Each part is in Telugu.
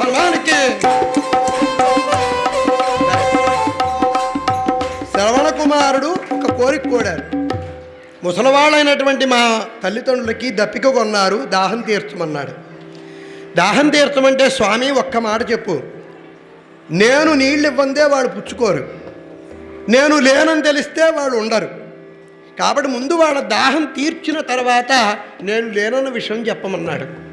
హనుమానికి శ్రవణ కుమారుడు ఒక కోరిక కోడారు ముసలివాళ్ళైనటువంటి మా తల్లిదండ్రులకి దప్పిక కొన్నారు దాహం తీర్చమన్నాడు. దాహం తీర్చమంటే స్వామి ఒక్క మాట చెప్పు. నేను నీళ్ళు ఇవ్వందే వాడు పుచ్చుకోరు. నేను లేనని తెలిస్తే వాడు ఉండరు. కాబట్టి ముందు వాళ్ళ దాహం తీర్చిన తర్వాత నేను లేనన్న విషయం చెప్పమన్నాడు.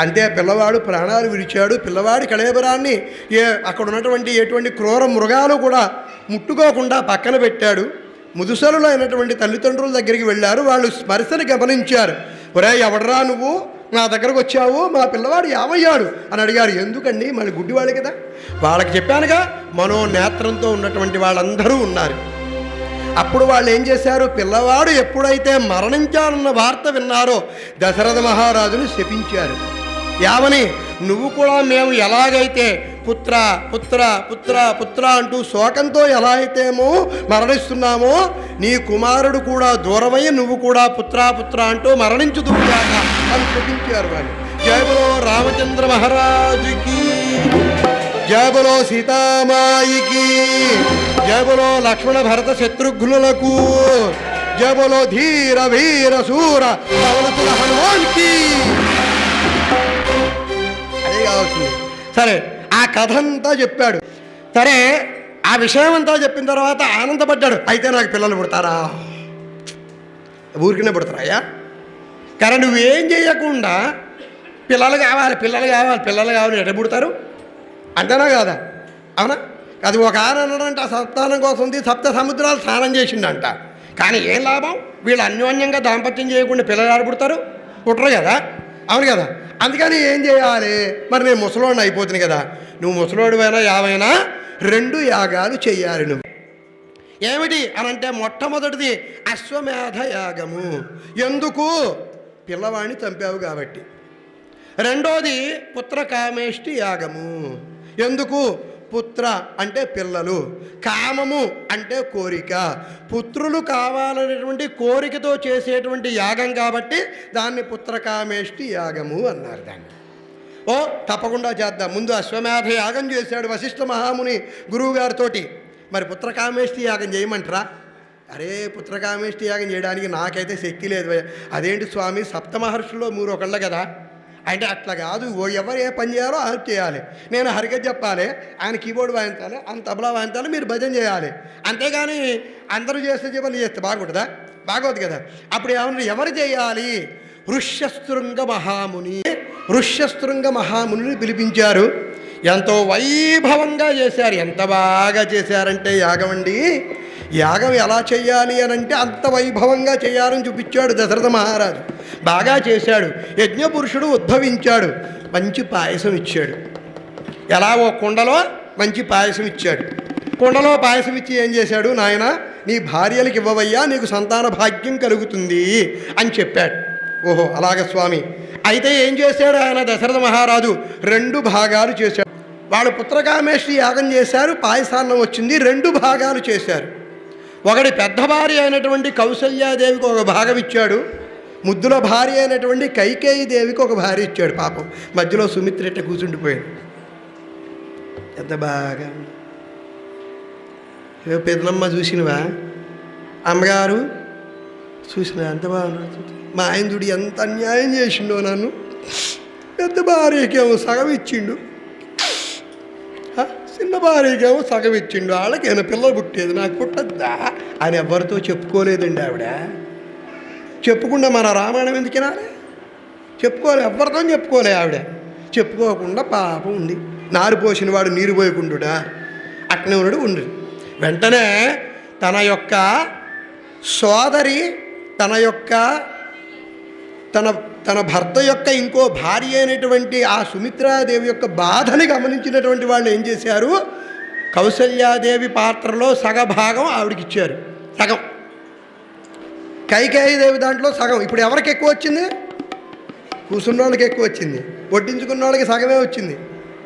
అంతే పిల్లవాడు ప్రాణాలు విడిచాడు పిల్లవాడి కళేబరాన్ని ఏ అక్కడ ఉన్నటువంటి ఎటువంటి క్రూర మృగాలు కూడా ముట్టుకోకుండా పక్కన పెట్టాడు. ముదుసలులో అయినటువంటి తల్లిదండ్రుల దగ్గరికి వెళ్ళారు వాళ్ళు స్పర్శని గమనించారు. ఒరే ఎవడరా నువ్వు? నా దగ్గరకు వచ్చావు? మా పిల్లవాడు ఏమయ్యాడు అని అడిగారు. ఎందుకండి? మళ్ళీ గుడ్డివాళ్ళు కదా? వాళ్ళకి చెప్పానుగా మనోనేత్రంతో ఉన్నటువంటి వాళ్ళందరూ ఉన్నారు. అప్పుడు వాళ్ళు ఏం చేశారు? పిల్లవాడు ఎప్పుడైతే మరణించాలన్న వార్త విన్నారో దశరథ మహారాజును శపించారు. యావని నువ్వు కూడా మేము ఎలాగైతే పుత్ర పుత్ర పుత్ర పుత్ర అంటూ శోకంతో ఎలా అయితేమో మరణిస్తున్నామో నీ కుమారుడు కూడా దూరమై నువ్వు కూడా పుత్ర పుత్ర అంటూ మరణించుదుగాక అని చూపించారు వాళ్ళు జయబలో రామచంద్ర మహారాజుకి జయబలో సీతామాయికి జయబలో లక్ష్మణ భరత శత్రుఘ్నులకు జయబలో ధీర వీర శూర పవనతుల హనుమాన్కి. అదే కావాల్సింది. సరే ఆ కథ అంతా చెప్పాడు. సరే ఆ విషయం అంతా చెప్పిన తర్వాత ఆనందపడ్డాడు. అయితే నాకు పిల్లలు పుడతారా? ఊరికనే పుడతారాయా కానీ నువ్వేం చేయకుండా పిల్లలు కావాలి పిల్లలు కావాలి పిల్లలు కావాలి ఎట పుడతారు? అంతేనా కాదా? అవునా? అది ఒక ఆనందంట సంతానం కోసం సప్త సముద్రాలు స్నానం చేసిండంట. కానీ ఏం లాభం? వీళ్ళు అన్యోన్యంగా దాంపత్యం చేయకుండా పిల్లలు ఆడ పుడతారు? పుట్టరు కదా? అవును కదా? అందుకని ఏం చేయాలి? మరి నేను ముసలోడిని అయిపోతుంది కదా. నువ్వు ముసలోడివైనా యావైనా రెండు యాగాలు చేయాలి నువ్వు. ఏమిటి? అని అంటే మొట్టమొదటిది అశ్వమేధ యాగము. ఎందుకు? పిల్లవాడిని చంపావు కాబట్టి. రెండోది పుత్రకామేష్టి యాగము. ఎందుకు? పుత్ర అంటే పిల్లలు కామము అంటే కోరిక. పుత్రులు కావాలనేటువంటి కోరికతో చేసేటువంటి యాగం కాబట్టి దాన్ని పుత్రకామేష్టి యాగము అన్నారు దాన్ని. ఓ తప్పకుండా చేద్దాం. ముందు అశ్వమేధ యాగం చేశాడు వశిష్ఠ మహాముని గురువుగారితోటి. మరి పుత్రకామేష్టి యాగం చేయమంటారా? అరే పుత్రకామేష్టి యాగం చేయడానికి నాకైతే శక్తి లేదు అదేంటి స్వామి సప్తమహర్షుల్లో మహర్షుల్లో ఒకళ్ళ కదా? అంటే అట్లా కాదు ఓ ఎవరు ఏ పని చేయాలో అది చేయాలి. నేను హరిగా చెప్పాలి ఆయన కీబోర్డ్ వాయించాలి ఆయన తబలా వాయించాలి మీరు భజన చేయాలి. అంతేగాని అందరూ చేస్తే చెప్పని చేస్తే బాగుంటుందా? బాగోదు కదా. అప్పుడు ఏమన్నా ఎవరు చేయాలి? ఋష్యశృంగ మహాముని. ఋష్యశృంగ మహామునిని పిలిపించారు. ఎంతో వైభవంగా చేశారు. ఎంత బాగా చేశారంటే యాగం అండి యాగం ఎలా చేయాలి అని అంటే అంత వైభవంగా చేయాలని చూపించాడు దశరథ మహారాజు. బాగా చేశాడు. యజ్ఞపురుషుడు ఉద్భవించాడు. మంచి పాయసం ఇచ్చాడు. ఎలా ఓ కుండలో మంచి పాయసం ఇచ్చాడు. కుండలో పాయసం ఇచ్చి ఏం చేశాడు? నాయన నీ భార్యలకు ఇవ్వవయ్యా నీకు సంతాన భాగ్యం కలుగుతుంది అని చెప్పాడు. ఓహో అలాగ స్వామి. అయితే ఏం చేశాడు ఆయన దశరథ మహారాజు? రెండు భాగాలు చేశాడు. వాళ్ళు పుత్రకామేశ్వరి యాగం చేశారు పాయసాన్నం వచ్చింది రెండు భాగాలు చేశారు. ఒకటి పెద్ద భార్య అయినటువంటి కౌశల్యాదేవికి ఒక భాగం ఇచ్చాడు. ముద్దుల భార్య అయినటువంటి కైకేయి దేవికి ఒక భార్య ఇచ్చాడు పాపం. మధ్యలో సుమిత్రెట్ట కూర్చుండిపోయాడు ఎంత బాగా. ఉంది. చూసినవా? అమ్మగారు చూసిన ఎంత బాగున్నారు మా ఆయన చూడు ఎంత అన్యాయం చేసిండో నన్ను. పెద్ద భార్యకేమో సగం ఇచ్చిండు. చిన్న భార్యకేమో సగం ఇచ్చిండు వాళ్ళకేమో పిల్లలు పుట్టేది నాకు పుట్టద్దా అని ఎవరితో చెప్పుకోలేదండి ఆవిడ. చెప్పుకుండా మన రామాయణం ఎందుకు వినాలి? చెప్పుకోలే ఎవరితో చెప్పుకోలే ఆవిడ. చెప్పుకోకుండా పాపం ఉంది. నారు పోసిన వాడు నీరు పోయకుండుడా? అట్నే ఉన్నాడు ఉండు. వెంటనే తన యొక్క సోదరి తన యొక్క తన తన భర్త యొక్క ఇంకో భార్య అయినటువంటి ఆ సుమిత్రాదేవి యొక్క బాధని గమనించినటువంటి వాళ్ళు ఏం చేశారు? కౌసల్యాదేవి పాత్రలో సగభాగం ఆవిడకి ఇచ్చారు సగం. కైకేయదేవి దాంట్లో సగం. ఇప్పుడు ఎవరికి ఎక్కువ వచ్చింది? కూర్చున్న వాళ్ళకి ఎక్కువ వచ్చింది. వడ్డించుకున్న వాళ్ళకి సగమే వచ్చింది.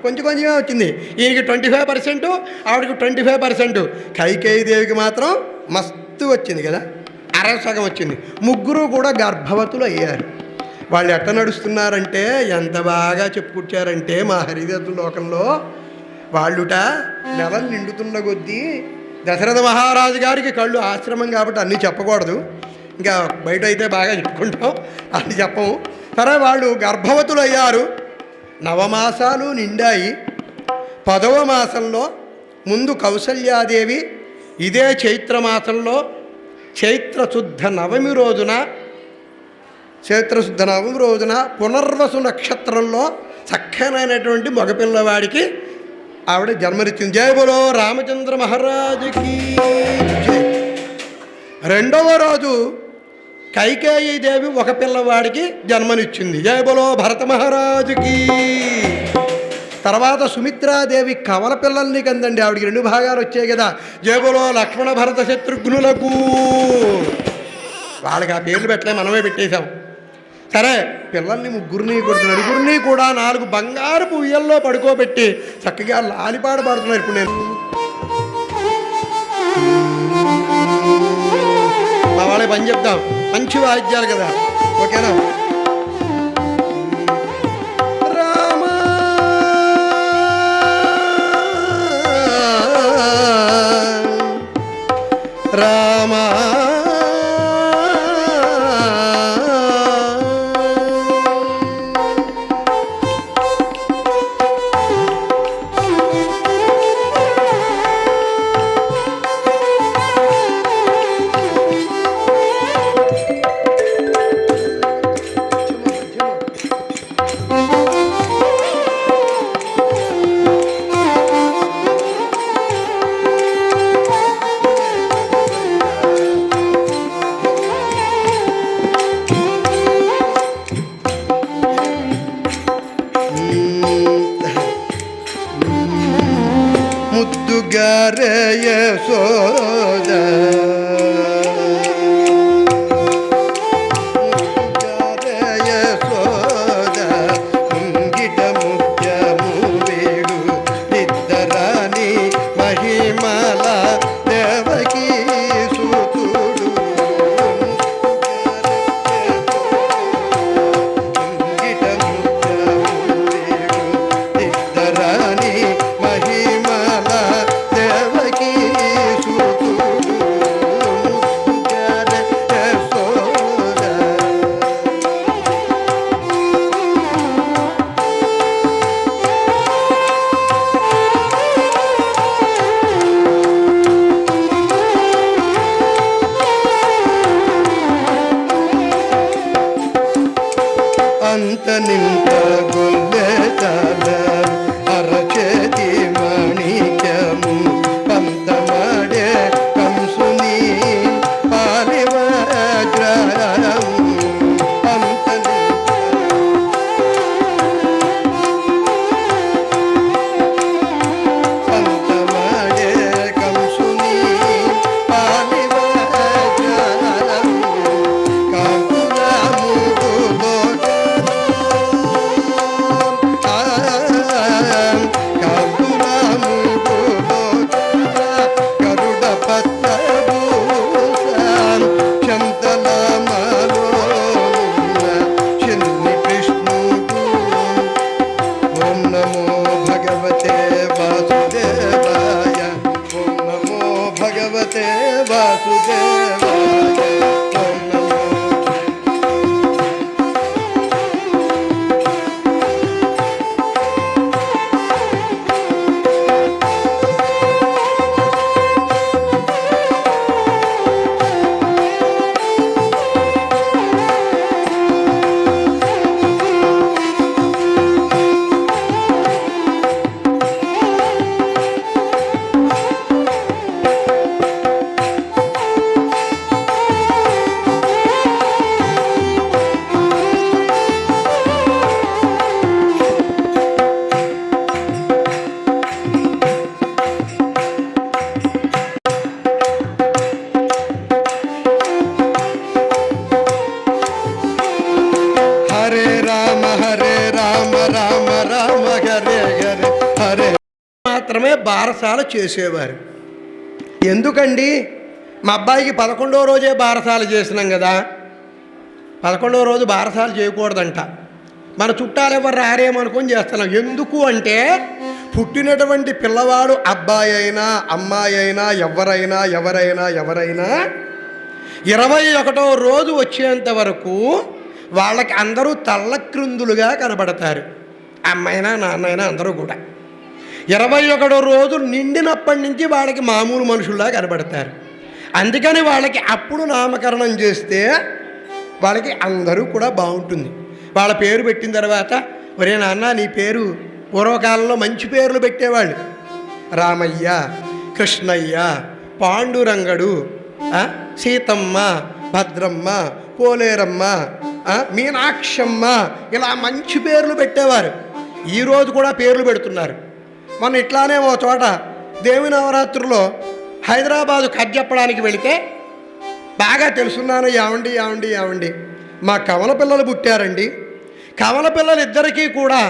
కొంచెం కొంచెమే వచ్చింది. ఈయనకి ట్వంటీ ఫైవ్ పర్సెంట్ ఆవిడకి ట్వంటీ ఫైవ్ పర్సెంట్. కైకేయదేవికి మాత్రం మస్తు వచ్చింది కదా? అర సగం వచ్చింది. ముగ్గురు కూడా గర్భవతులు అయ్యారు వాళ్ళు ఎట్ట నడుస్తున్నారంటే ఎంత బాగా చెప్పుకొచ్చారంటే మా హరిదత్తుల లోకంలో వాళ్ళుట నెలలు నిండుతున్న కొద్దీ దశరథ మహారాజు గారికి కళ్ళు ఆశ్రమం కాబట్టి అన్నీ చెప్పకూడదు. ఇంకా బయట అయితే బాగా చెప్పుకుంటాం అన్ని చెప్పము. సరే వాళ్ళు గర్భవతులు అయ్యారు నవమాసాలు నిండాయి. పదవ మాసంలో ముందు కౌసల్యాదేవి ఇదే చైత్ర మాసంలో చైత్ర శుద్ధ నవమి రోజున చైత్రశుద్ధ నవం రోజున పునర్వసు నక్షత్రంలో చక్కనైనటువంటి మగపిల్లవాడికి ఆవిడ జన్మనిచ్చింది. జయ బోలో రామచంద్ర మహారాజుకి రెండవ రోజు కైకేయి దేవి ఒక పిల్లవాడికి జన్మనిచ్చింది. జయ బోలో భరత మహారాజుకి. తర్వాత సుమిత్రాదేవి కవల పిల్లల్ని కందండి. ఆవిడికి రెండు భాగాలు వచ్చాయి కదా. జయ లక్ష్మణ భరత శత్రుఘ్నులకు. వాళ్ళకి ఆ పేర్లు పెట్టలే మనమే పెట్టేశాం. సరే పిల్లల్ని ముగ్గురిని కొడుతున్నారు. నలుగురిని కూడా నాలుగు బంగారపు ఉయ్యల్లో పడుకోబెట్టి చక్కగా లాలిపాట పాడుతున్నారు ఇప్పుడు నేను. మా వాళ్ళకి పని చెప్తాం. మంచి వాయిద్యాలు కదా. ఓకేనా? బారసాల చేసేవారు. ఎందుకండి? మా అబ్బాయికి పదకొండో రోజే బారసాలు చేసినాం కదా. పదకొండో రోజు బారసాలు చేయకూడదంట. మన చుట్టాలు ఎవరు రారేమనుకొని చేస్తున్నాం. ఎందుకు అంటే పుట్టినటువంటి పిల్లవాడు అబ్బాయి అయినా అమ్మాయి అయినా ఎవరైనా ఎవరైనా ఎవరైనా ఇరవై ఒకటో రోజు వచ్చేంత వరకు వాళ్ళకి అందరూ తల్లక్రిందులుగా కనబడతారు. అమ్మైనా నాన్నైనా అందరూ కూడా. ఇరవై ఒకటో రోజు నిండినప్పటి నుంచి వాళ్ళకి మామూలు మనుషుల్లా కనబడతారు. అందుకని వాళ్ళకి అప్పుడు నామకరణం చేస్తే వాళ్ళకి అందరూ కూడా బాగుంటుంది. వాళ్ళ పేరు పెట్టిన తర్వాత ఒరే నాన్న నీ పేరు పూర్వకాలంలో మంచి పేర్లు పెట్టేవాళ్ళు. రామయ్య కృష్ణయ్య పాండురంగడు సీతమ్మ భద్రమ్మ పోలేరమ్మ మీనాక్షమ్మ ఇలా మంచి పేర్లు పెట్టేవారు. ఈరోజు కూడా పేర్లు పెడుతున్నారు. మొన్న ఇట్లానే ఓ చోట దేవి నవరాత్రుల్లో హైదరాబాదు కట్ చెప్పడానికి వెళితే బాగా తెలుసున్నాను యావండి యావండి యావండి మా కవల పిల్లలు పుట్టారండి. కవల పిల్లలు ఇద్దరికీ కూడా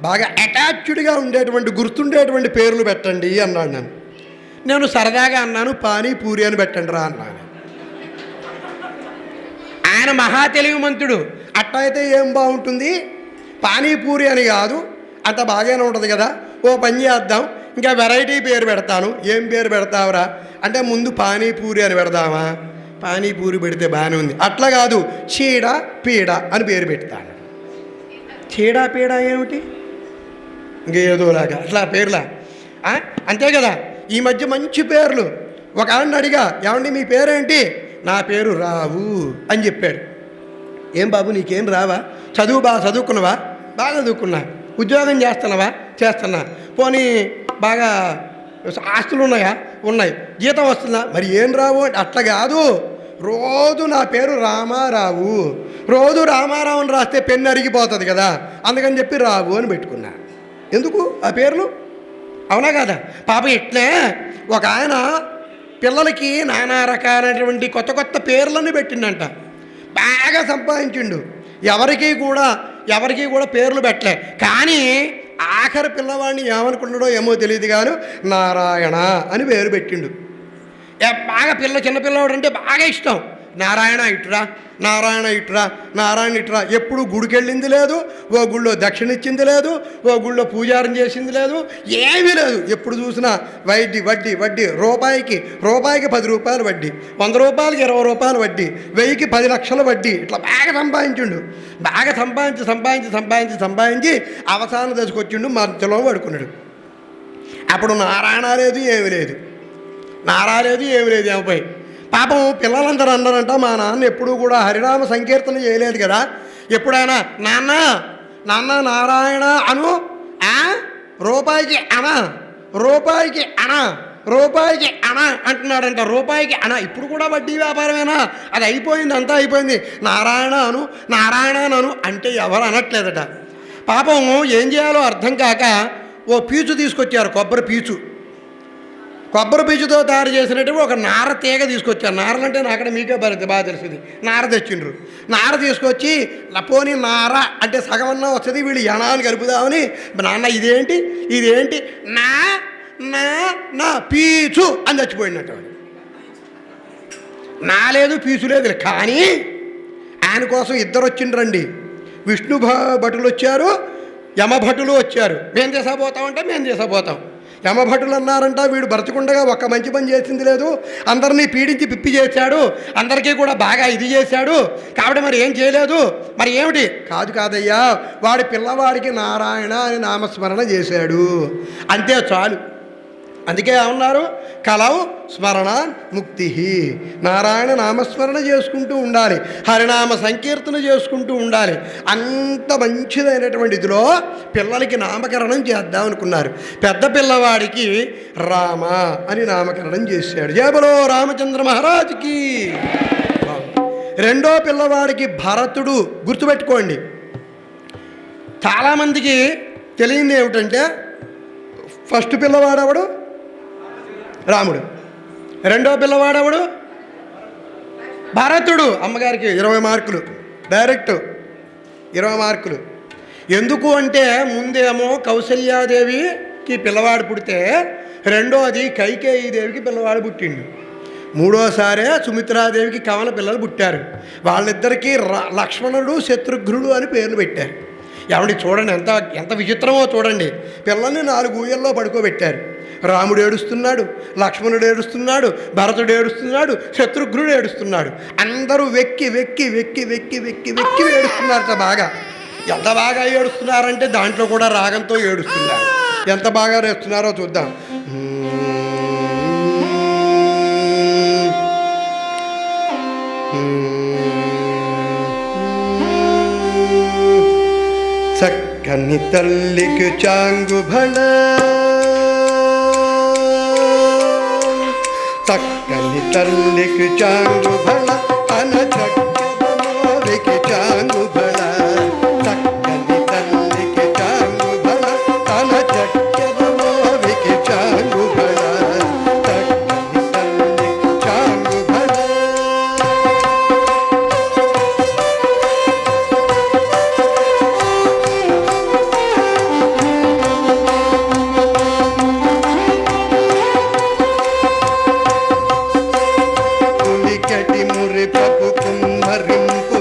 బాగా అటాచ్డ్గా ఉండేటువంటి గుర్తుండేటువంటి పేర్లు పెట్టండి అన్నాడు నన్ను. నేను సరదాగా అన్నాను పానీపూరి అని పెట్టండి రా అన్నాను ఆయన మహా తెలివిమంతుడు అట్లా అయితే ఏం బాగుంటుంది? పానీపూరి అని కాదు అంత బాగానే ఉంటుంది కదా. ఓ పని చేద్దాం ఇంకా వెరైటీ పేరు పెడతాను. ఏం పేరు పెడతావురా? అంటే ముందు పానీపూరి అని పెడదామా? పానీపూరి పెడితే బాగానే ఉంది. అట్లా కాదు చీడ పీడ అని పేరు పెడతాను. చీడ పీడ ఏమిటి? ఇంకేదోలాగా అట్లా పేర్లా? అంతే కదా? ఈ మధ్య మంచి పేర్లు. ఒక ఆయన అడిగా ఏమండి మీ పేరేంటి? నా పేరు రావు అని చెప్పాడు. ఏం బాబు నీకేం రావా? చదువు బాగా చదువుకున్నావా? బాగా చదువుకున్నా. ఉద్యోగం చేస్తున్నావా? చేస్తున్నా. పోనీ బాగా ఆస్తులు ఉన్నాయా. ఉన్నాయి జీతం వస్తుందా? మరి ఏం రావు? అంటే అట్లా కాదు. రోజు నా పేరు రామారావు. రోజు రామారావు అని రాస్తే పెన్ను అరిగిపోతుంది కదా. అందుకని చెప్పి రావు అని పెట్టుకున్నా. ఎందుకు? ఆ పేర్లు? అవునా కదా? పాప ఇట్లే ఒక ఆయన పిల్లలకి నానా రకాలైనటువంటి కొత్త కొత్త పేర్లను పెట్టిండంట. బాగా సంపాదించిండు. ఎవరికి కూడా ఎవరికి కూడా పేర్లు పెట్టలే. కానీ ఆఖరి పిల్లవాడిని ఏమనుకుంటాడో ఏమో తెలియదు గాను నారాయణ అని పేరు పెట్టిండు. బాగా పిల్ల చిన్నపిల్లవాడు అంటే బాగా ఇష్టం. నారాయణ ఇటురా నారాయణ ఇటురా నారాయణ ఇటురా. ఎప్పుడు గుడికెళ్ళింది లేదు ఓ గుళ్ళో దక్షిణ ఇచ్చింది లేదు ఓ గుళ్ళో పూజారం చేసింది లేదు ఏమీ లేదు. ఎప్పుడు చూసినా వడ్డీ వడ్డీ వడ్డీ రూపాయికి రూపాయికి పది రూపాయలు వడ్డీ వంద రూపాయలకి ఇరవై రూపాయలు వడ్డీ వెయ్యికి పది లక్షల వడ్డీ ఇట్లా బాగా సంపాదించిండు. బాగా సంపాదించి సంపాదించి సంపాదించి సంపాదించి అవసాన దశకొచ్చిండు మధ్యలో పడుకున్నాడు. అప్పుడు నారాయణ లేదు ఏమీ లేదు. నారా లేదు ఏమి లేదు ఏమపై పాపం పిల్లలందరూ అన్నారంట మా నాన్న ఎప్పుడూ కూడా హరినామ సంకీర్తన చేయలేదు కదా. ఎప్పుడైనా నాన్న నాన్న నారాయణ అను ఆ? రూపాయికి అణ రూపాయికి అణ రూపాయికి అణ అంటున్నాడంట రూపాయికి అణ ఇప్పుడు కూడా వడ్డీ వ్యాపారమేనా? అది అయిపోయింది అంతా అయిపోయింది. నారాయణ అను నారాయణ అను అంటే ఎవరు అనట్లేదట. పాపం ఏం చేయాలో అర్థం కాక ఓ పీచు తీసుకొచ్చారు కొబ్బరి పీచు. కొబ్బరి పీచుతో తయారు చేసినట్టు ఒక నార తీగ తీసుకొచ్చారు. నారలంటే అక్కడ మీకే బరి బాగా తెలిసింది. నార తెచ్చిండ్రు. నార తీసుకొచ్చి లపోని నార అంటే సగం వస్తుంది వీళ్ళు యణాన్ని కలుపుదామని నాన్న ఇదేంటి? ఇదేంటి? నా నా నా పీచు అని చచ్చిపోయినట్టు నా లేదు పీచు లేదు. కానీ ఆయన కోసం ఇద్దరు వచ్చిండ్రండి విష్ణు భ- భటులు వచ్చారు యమభటులు వచ్చారు. మేము చేసపోతామంటే మేము చేసపోతాం యమభటులు అన్నారంట వీడు బ్రతకుండగా ఒక్క మంచి పని చేసింది లేదు. అందరినీ పీడించి పిప్పి చేశాడు. అందరికీ కూడా బాగా ఇది చేశాడు. కాబట్టి మరి ఏం చేయలేదు? మరి ఏమిటి? కాదు కాదయ్యా వాడి పిల్లవాడికి నారాయణ అని నామస్మరణ చేశాడు. అంతే చాలు. అందుకే ఏమన్నారు? కలవు స్మరణ ముక్తి నారాయణ నామస్మరణ చేసుకుంటూ ఉండాలి. హరినామ సంకీర్తన చేసుకుంటూ ఉండాలి. అంత మంచిదైనటువంటి ఇదిలో పిల్లలకి నామకరణం చేద్దాం అనుకున్నారు. పెద్ద పిల్లవాడికి రామ అని నామకరణం చేశాడు. జయబలో రామచంద్ర మహారాజుకి. రెండో పిల్లవాడికి భరతుడు గుర్తుపెట్టుకోండి. చాలామందికి తెలియంది ఏమిటంటే ఫస్ట్ పిల్లవాడెవడు? రాముడు. రెండో పిల్లవాడెవడు? భరతుడు. అమ్మగారికి ఇరవై మార్కులు. డైరెక్ట్ ఇరవై మార్కులు. ఎందుకు అంటే ముందేమో కౌసల్యాదేవికి పిల్లవాడు పుడితే రెండోది కైకేయీదేవికి పిల్లవాడు పుట్టిండు. మూడోసారే సుమిత్రాదేవికి కమల పిల్లలు పుట్టారు. వాళ్ళిద్దరికీ ర- లక్ష్మణుడు శత్రుఘ్నుడు అని పేర్లు పెట్టారు. ఏమండి చూడండి ఎంత ఎంత విచిత్రమో చూడండి. పిల్లల్ని నాలుగు ఊయల్లో పడుకోబెట్టారు. రాముడు ఏడుస్తున్నాడు లక్ష్మణుడు ఏడుస్తున్నాడు భరతుడు ఏడుస్తున్నాడు శత్రుఘ్నుడు ఏడుస్తున్నాడు. అందరూ వెక్కి వెక్కి వెక్కి వెక్కి వెక్కి వెక్కి ఏడుస్తున్నారట బాగా. ఎంత బాగా ఏడుస్తున్నారంటే దాంట్లో కూడా రాగంతో ఏడుస్తున్నారు. ఎంత బాగా ఏడుస్తున్నారో చూద్దాం. చక్కని తల్లికి చాంగు భళ చక్కని తల్లికి చాంగు భళ తన చక్కకి చాంగు పులికటి కుమ్మరింపు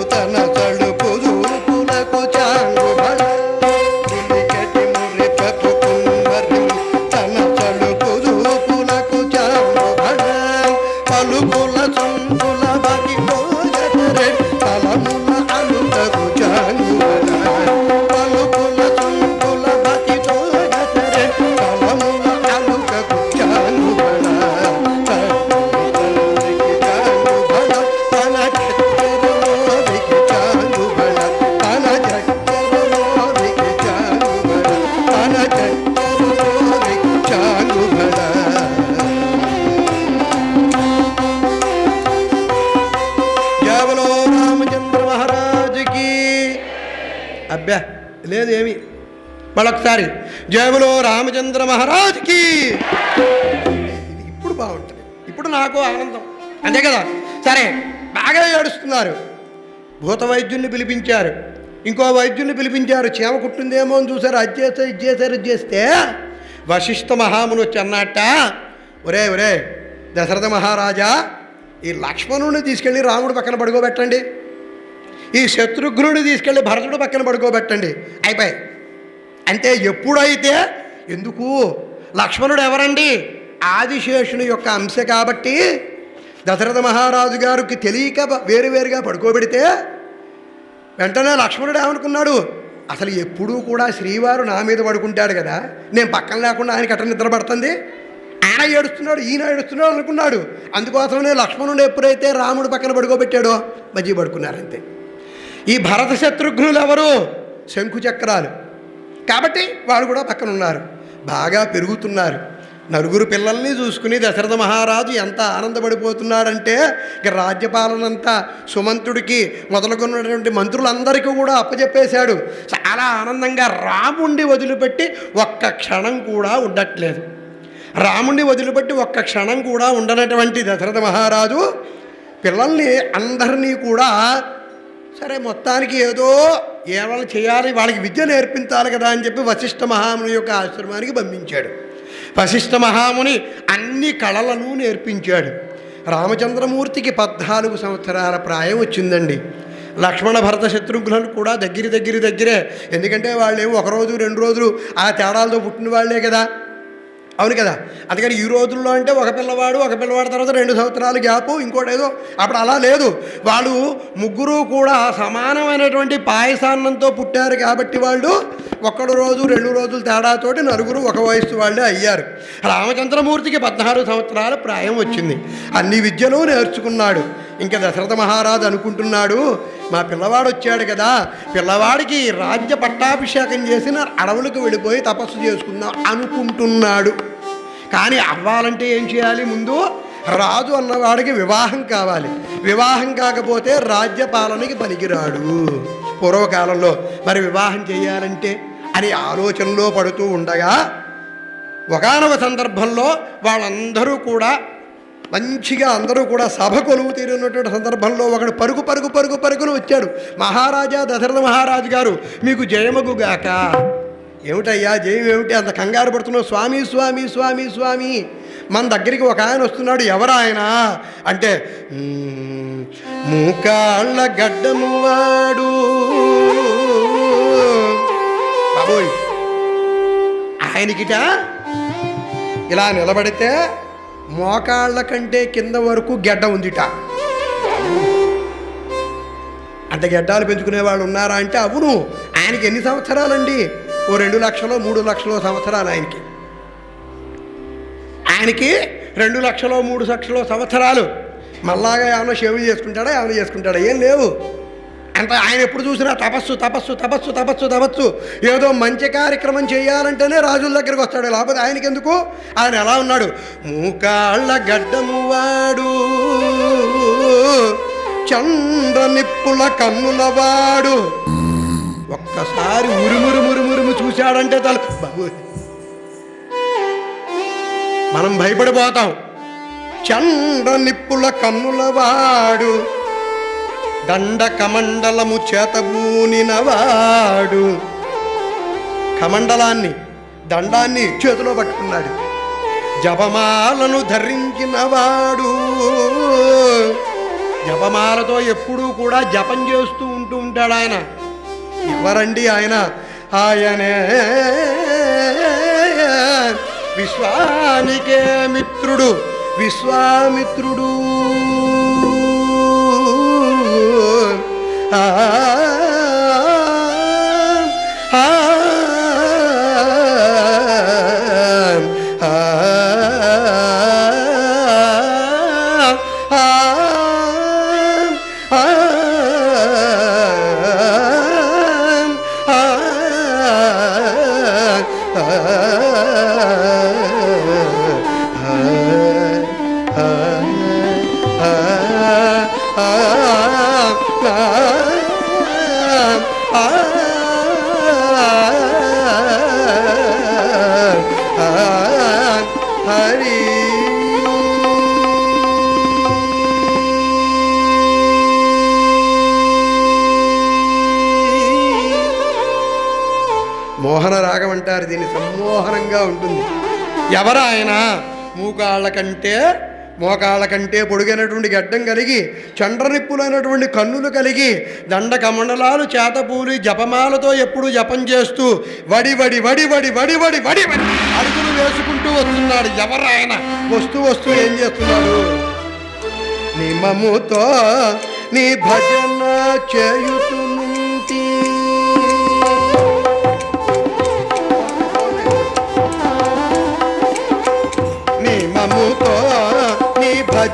మళ్ళొకసారి జయములో రామచంద్ర మహారాజుకి ఇది ఇప్పుడు బాగుంటుంది. ఇప్పుడు నాకు ఆనందం. అంతే కదా? సరే బాగా ఏడుస్తున్నారు. భూత వైద్యుల్ని పిలిపించారు. ఇంకో వైద్యుల్ని పిలిపించారు. చీమ కుట్టిందేమో అని చూసారు అది చేస్తే ఇది చేశారు ఇది చేస్తే వశిష్ఠ మహాముని వచ్చి అన్నట్ట ఒరే ఒరే దశరథ మహారాజా ఈ లక్ష్మణుడిని తీసుకెళ్ళి రాముడు పక్కన పడుకోబెట్టండి. ఈ శత్రుఘ్నుడిని తీసుకెళ్ళి భరతుడు పక్కన పడుకోబెట్టండి. అయిపోయి అంటే ఎప్పుడైతే ఎందుకు? లక్ష్మణుడు ఎవరండి? ఆదిశేషుని యొక్క అంశ కాబట్టి దశరథ మహారాజు గారికి తెలియక వేరువేరుగా పడుకోబెడితే వెంటనే లక్ష్మణుడు ఏమనుకున్నాడు? అసలు ఎప్పుడూ కూడా శ్రీవారు నా మీద పడుకుంటాడు కదా. నేను పక్కన లేకుండా ఆయనకి అట్ట నిద్ర పడుతుంది? ఆయన ఏడుస్తున్నాడు ఈయన ఏడుస్తున్నాడు అనుకున్నాడు. అందుకోసమనే లక్ష్మణుడు ఎప్పుడైతే రాముడు పక్కన పడుకోబెట్టాడో మధ్య పడుకున్నారంతే. ఈ భరత శత్రుఘ్నులు ఎవరు శంకు చక్రాలు కాబట్టి వాళ్ళు కూడా పక్కన ఉన్నారు బాగా పెరుగుతున్నారు. నలుగురు పిల్లల్ని చూసుకుని దశరథ మహారాజు ఎంత ఆనందపడిపోతున్నాడంటే ఇక రాజ్యపాలనంతా సుమంతుడికి మొదలుకున్నటువంటి మంత్రులందరికీ కూడా అప్పచెప్పేశాడు చాలా ఆనందంగా రాముణ్ణి వదిలిపెట్టి ఒక్క క్షణం కూడా ఉండట్లేదు. రాముణ్ణి వదిలిపెట్టి ఒక్క క్షణం కూడా ఉండనటువంటి దశరథ మహారాజు పిల్లల్ని అందరినీ కూడా సరే మొత్తానికి ఏదో ఏమైనా చేయాలి వాళ్ళకి విద్య నేర్పించాలి కదా అని చెప్పి వశిష్ఠ మహాముని యొక్క ఆశ్రమానికి పంపించాడు. వశిష్ఠ మహాముని అన్ని కళలను నేర్పించాడు. రామచంద్రమూర్తికి పద్నాలుగు సంవత్సరాల ప్రాయం వచ్చిందండి. లక్ష్మణ భరత శత్రుఘ్నులు కూడా దగ్గర దగ్గర దగ్గరే. ఎందుకంటే వాళ్ళేమో ఒకరోజు ఒక రోజు రెండు రోజులు ఆ తేడాలతో పుట్టిన వాళ్ళే కదా. అవును కదా? అందుకని ఈ రోజుల్లో అంటే ఒక పిల్లవాడు ఒక పిల్లవాడి తర్వాత రెండు సంవత్సరాలు గ్యాపు ఇంకోటి ఏదో అప్పుడు అలా లేదు. వాళ్ళు ముగ్గురు కూడా సమానమైనటువంటి పాయసాన్నంతో పుట్టారు కాబట్టి వాళ్ళు ఒక్కడు రోజు రెండు రోజులు తేడాతోటి నలుగురు ఒక వయస్సు వాళ్ళే అయ్యారు. రామచంద్రమూర్తికి పద్నాలుగు సంవత్సరాల ప్రాయం వచ్చింది. అన్ని విద్యలు నేర్చుకున్నాడు. ఇంకా దశరథ మహారాజు అనుకుంటున్నాడు మా పిల్లవాడు వచ్చాడు కదా పిల్లవాడికి రాజ్య పట్టాభిషేకం చేసిన అడవులకు వెళ్ళిపోయి తపస్సు చేసుకుందాం అనుకుంటున్నాడు. కానీ అవ్వాలంటే ఏం చేయాలి ముందు? రాజు అన్నవాడికి వివాహం కావాలి. వివాహం కాకపోతే రాజ్య పాలనకి పనికిరాడు. పూర్వకాలంలో మరి వివాహం చేయాలంటే అని ఆలోచనలో పడుతూ ఉండగా ఒకనొక సందర్భంలో వాళ్ళందరూ కూడా మంచిగా అందరూ కూడా సభ కొలువు తీరున్నటువంటి సందర్భంలో ఒకడు పరుగు పరుగు పరుగు పరుగును వచ్చాడు. మహారాజా దశరథ మహారాజు గారు మీకు జయమగుగాక ఏమిటయ్యా జయం ఏమిటి? అంత కంగారు పడుతున్నావు. స్వామి స్వామి స్వామి స్వామి మన దగ్గరికి ఒక ఆయన వస్తున్నాడు. ఎవరా ఆయన? అంటే మూకాళ్ళ గడ్డము వాడు. బాబోయ్ ఆయనకిట ఇలా నిలబడితే మోకాళ్ళ కంటే కింద వరకు గెడ్డ ఉందిట. అంటే గెడ్డాలు పెంచుకునే వాళ్ళు ఉన్నారా అంటే అవును. ఆయనకి ఎన్ని సంవత్సరాలండి? ఓ రెండు లక్షలో మూడు లక్షలో సంవత్సరాలు ఆయనకి. ఆయనకి రెండు లక్షలో మూడు లక్షలో సంవత్సరాలు. మళ్ళాగా ఏమైనా షేవ్ చేసుకుంటాడా ఏమైనా చేసుకుంటాడా? ఏం లేవు. అంత ఆయన ఎప్పుడు చూసినా తపస్సు తపస్సు తపస్సు తపస్సు తపస్సు. ఏదో మంచి కార్యక్రమం చేయాలంటేనే రాజుల దగ్గరికి వస్తాడు. లేకపోతే ఆయనకి ఎందుకు ఆయన ఎలా ఉన్నాడు? మూకాళ్ళ గడ్డము వాడు చంద్ర నిప్పుల కన్నుల వాడు. ఒక్కసారి ఉరుమురు మురుమురుము చూశాడంటే తల బాబు మనం భయపడిపోతాం. చంద్ర నిప్పుల కన్నుల దండకమండలము దండ కమండలము చేతబూనినవాడు. కమండలాన్ని దండాన్ని చేతిలో పట్టుకున్నాడు. జపమాలను ధరించినవాడు. జపమాలతో ఎప్పుడూ కూడా జపం చేస్తూ ఉంటూ ఉంటాడు ఆయన. ఎవరండి ఆయన. ఆయనే విశ్వానికే మిత్రుడు. విశ్వామిత్రుడు. আ మోహన రాగం అంటారు దీన్ని సమ్మోహనంగా ఉంటుంది. ఎవరాయన? ఆయన మూకాళ్ళ కంటే మోకాళ్ళ కంటే పొడుగైనటువంటి గడ్డం కలిగి చండ్రనిప్పులైనటువంటి కన్నులు కలిగి దండ కమండలాలు చేతపూలి జపమాలతో ఎప్పుడు జపం చేస్తూ వడి వడి వడి వడి వడి వడి వడి వడి అడుగులు వేసుకుంటూ వస్తున్నాడు ఎవరు ఆయన వస్తూ వస్తూ ఏం చేస్తున్నాడు? నిమముతో నీ భజన చేయుతునుంటి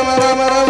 హరే రామ రామ